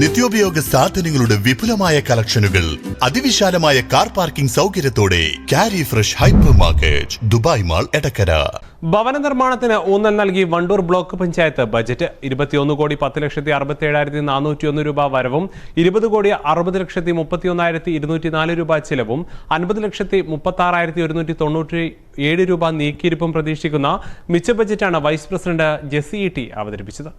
നിത്യോപയോഗ സാധനങ്ങളുടെ വിപുലമായ കളക്ഷനുകൾ അതിവിശാലമായ കാർ പാർക്കിംഗ് സൗകര്യത്തോടെ കാരി fresh hyper market Dubai mall Edakkara. ഭവന നിർമ്മാണത്തിന് ഊന്നൽ നൽകി വണ്ടൂർ ബ്ലോക്ക് പഞ്ചായത്ത് ബജറ്റ് ഇരുപത്തിയൊന്ന് കോടി പത്ത് ലക്ഷത്തി അറുപത്തി ഏഴായിരത്തി നാനൂറ്റി ഒന്ന് രൂപ വരവും ഇരുപത് കോടി അറുപത് ലക്ഷത്തി മുപ്പത്തി ഒന്നായിരത്തി ഇരുന്നൂറ്റി നാല് രൂപ ചിലവും അൻപത് ലക്ഷത്തി മുപ്പത്തി ആറായിരത്തി ഒരുന്നൂറ്റി തൊണ്ണൂറ്റി ഏഴ് രൂപ നീക്കിയിരിപ്പും പ്രതീക്ഷിക്കുന്ന മിച്ച ബജറ്റാണ് vice president Jessy E T അവതരിപ്പിച്ചത്.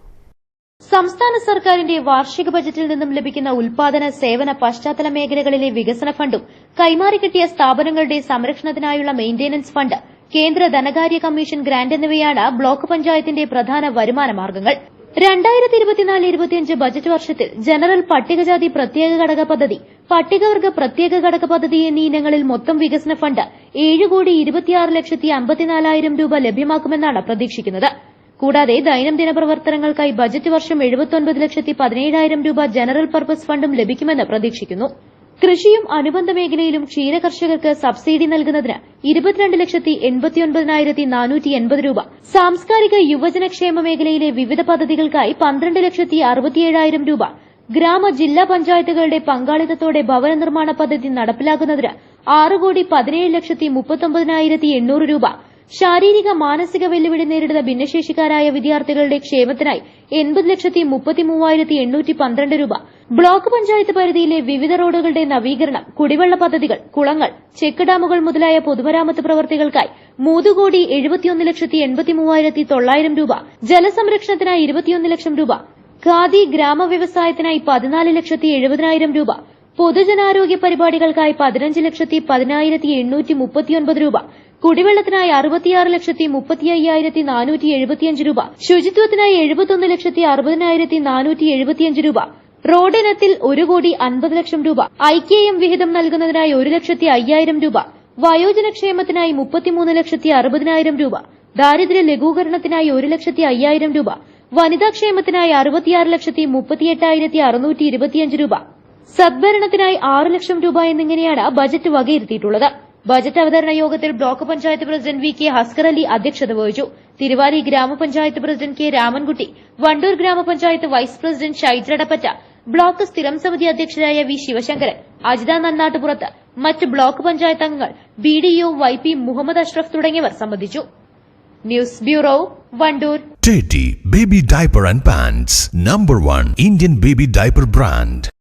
സംസ്ഥാന സർക്കാരിന്റെ വാർഷിക ബജറ്റിൽ നിന്നും ലഭിക്കുന്ന ഉൽപാദന സേവന പശ്ചാത്തല മേഖലകളിലെ വികസന ഫണ്ടും കൈമാറിക്കിട്ടിയ സ്ഥാപനങ്ങളുടെ സംരക്ഷണത്തിനായുള്ള മെയിന്റനൻസ് ഫണ്ട് കേന്ദ്ര ധനകാര്യ കമ്മീഷൻ ഗ്രാന്റ് എന്നിവയാണ് ബ്ലോക്ക് പഞ്ചായത്തിന്റെ പ്രധാന വരുമാന മാർഗങ്ങൾ. രണ്ടായിരത്തി ഇരുപത്തിനാല് ഇരുപത്തിയഞ്ച് ബജറ്റ് വർഷത്തിൽ ജനറൽ പട്ടികജാതി പ്രത്യേക ഘടക പദ്ധതി പട്ടികവർഗ പ്രത്യേക ഘടക പദ്ധതി എന്നീ ഇനങ്ങളിൽ മൊത്തം വികസന ഫണ്ട് ഏഴ് കോടി ഇരുപത്തിയാറ് ലക്ഷത്തി അമ്പത്തിനാലായിരം രൂപ ലഭ്യമാക്കുമെന്നാണ് പ്രതീക്ഷിക്കുന്നത്. കൂടാതെ ദൈനംദിന പ്രവർത്തനങ്ങൾക്കായി ബജറ്റ് വർഷം എഴുപത്തൊൻപത് ലക്ഷത്തി പതിനേഴായിരം രൂപ ജനറൽ പർപ്പസ് ഫണ്ടും ലഭിക്കുമെന്ന് പ്രതീക്ഷിക്കുന്നു. കൃഷിയും അനുബന്ധ മേഖലയിലും ക്ഷീര കർഷകർക്ക് സബ്സിഡി നൽകുന്നതിന് ഇരുപത്തിരണ്ട് ലക്ഷത്തി എൺപത്തിയൊൻപതിനായിരത്തി നാനൂറ്റി എൺപത് രൂപ. സാംസ്കാരിക യുവജനക്ഷേമ മേഖലയിലെ വിവിധ പദ്ധതികൾക്കായി പന്ത്രണ്ട് ലക്ഷത്തി അറുപത്തിയേഴായിരം രൂപ. ഗ്രാമ ജില്ലാ പഞ്ചായത്തുകളുടെ പങ്കാളിത്തത്തോടെ ഭവന നിർമ്മാണ പദ്ധതി നടപ്പിലാക്കുന്നതിന് ആറ് കോടി പതിനേഴ് ലക്ഷത്തി മുപ്പത്തൊമ്പതിനായിരത്തി എണ്ണൂറ് രൂപ. ശാരീരിക മാനസിക വെല്ലുവിളി നേരിടുന്ന ഭിന്നശേഷിക്കാരായ വിദ്യാർത്ഥികളുടെ ക്ഷേമത്തിനായി എൺപത് ലക്ഷത്തി മുപ്പത്തി മൂവായിരത്തി എണ്ണൂറ്റി പന്ത്രണ്ട് രൂപ. ബ്ലോക്ക് പഞ്ചായത്ത് പരിധിയിലെ വിവിധ റോഡുകളുടെ നവീകരണം കുടിവെള്ള പദ്ധതികൾ കുളങ്ങൾ ചെക്ക് ഡാമുകൾ മുതലായ പൊതുമരാമത്ത് പ്രവർത്തികൾക്കായി മൂന്ന് കോടി എഴുപത്തിയൊന്ന് ലക്ഷത്തി എൺപത്തി മൂവായിരത്തി തൊള്ളായിരം രൂപ. ജലസംരക്ഷണത്തിനായി ഇരുപത്തിയൊന്ന് ലക്ഷം രൂപ. ഖാദി ഗ്രാമ വ്യവസായത്തിനായി പതിനാല് ലക്ഷത്തി എഴുപതിനായിരം രൂപ. പൊതുജനാരോഗ്യ പരിപാടികൾക്കായി പതിനഞ്ച് ലക്ഷത്തി പതിനായിരത്തി എണ്ണൂറ്റി മുപ്പത്തിയൊൻപത് രൂപ. കുടിവെള്ളത്തിനായി അറുപത്തിയാറ് ലക്ഷത്തി മുപ്പത്തി അയ്യായിരത്തി നാനൂറ്റി എഴുപത്തിയഞ്ച് രൂപ ശുചിത്വത്തിനായി എഴുപത്തൊന്ന് ലക്ഷത്തി അറുപതിനായിരത്തി നാനൂറ്റി എഴുപത്തിയഞ്ച് രൂപ റോഡിനത്തിൽ ഒരു കോടി അൻപത് ലക്ഷം രൂപ ഐക്യം വിഹിതം നൽകുന്നതിനായി ഒരു ലക്ഷത്തി അയ്യായിരം രൂപ വയോജനക്ഷേമത്തിനായി മുപ്പത്തിമൂന്ന് ലക്ഷത്തി അറുപതിനായിരം രൂപ ദാരിദ്ര്യ ലഘൂകരണത്തിനായി ഒരു ലക്ഷത്തി അയ്യായിരം രൂപ വനിതാക്ഷേമത്തിനായി അറുപത്തിയാറ് ലക്ഷത്തി മുപ്പത്തിയെട്ടായിരത്തി അറുന്നൂറ്റി ഇരുപത്തിയഞ്ച് രൂപ സദ്ഭരണത്തിനായി ആറ് ലക്ഷം രൂപ എന്നിങ്ങനെയാണ് ബജറ്റ് വകയിരുത്തിയിട്ടുള്ളത്. ബജറ്റ് അവതരണ യോഗത്തിൽ block panchayat president V K Haskar Ali അധ്യക്ഷത വഹിച്ചു. തിരുവാലി ഗ്രാമപഞ്ചായത്ത് പ്രസിഡന്റ് കെ രാമൻകുട്ടി വണ്ടൂർ ഗ്രാമപഞ്ചായത്ത് വൈസ് പ്രസിഡന്റ് ഷൈജടപ്പറ്റ ബ്ലോക്ക് സ്ഥിരം സമിതി അധ്യക്ഷരായ വി ശിവശങ്കരൻ അജിത നന്നാട്ടുപുറത്ത് മറ്റ് ബ്ലോക്ക് പഞ്ചായത്ത് അംഗങ്ങൾ B D O Y P Muhammad Ashraf തുടങ്ങിയവർ സംബന്ധിച്ചു. News bureau Wandoor. Baby diaper and pants number one Indian baby diaper brand.